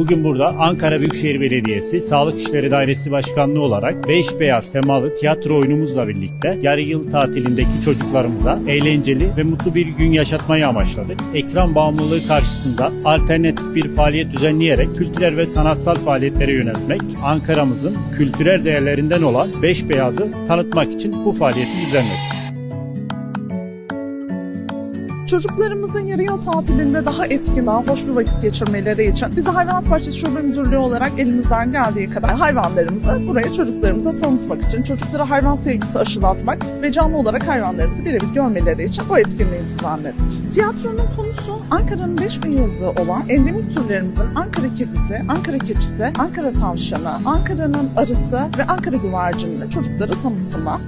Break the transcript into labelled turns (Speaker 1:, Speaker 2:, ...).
Speaker 1: Bugün burada Ankara Büyükşehir Belediyesi Sağlık İşleri Dairesi Başkanlığı olarak Beş Beyaz temalı tiyatro oyunumuzla birlikte yarı yıl tatilindeki çocuklarımıza eğlenceli ve mutlu bir gün yaşatmayı amaçladık. Ekran bağımlılığı karşısında alternatif bir faaliyet düzenleyerek kültürel ve sanatsal faaliyetlere yöneltmek, Ankara'mızın kültürel değerlerinden olan Beş Beyaz'ı tanıtmak için bu faaliyeti düzenledik.
Speaker 2: Çocuklarımızın yarı yıl tatilinde daha etkin, daha hoş bir vakit geçirmeleri için biz Hayvanat Bahçesi Şube Müdürlüğü olarak elimizden geldiği kadar hayvanlarımızı buraya çocuklarımıza tanıtmak için, çocuklara hayvan sevgisi aşılatmak ve canlı olarak hayvanlarımızı birebir görmeleri için bu etkinliği düzenledik. Tiyatronun konusu Ankara'nın beş beyazı olan endemik türlerimizin Ankara kedisi, Ankara keçisi, Ankara tavşanı, Ankara'nın arısı ve Ankara güvercinini çocuklara tanıtımı.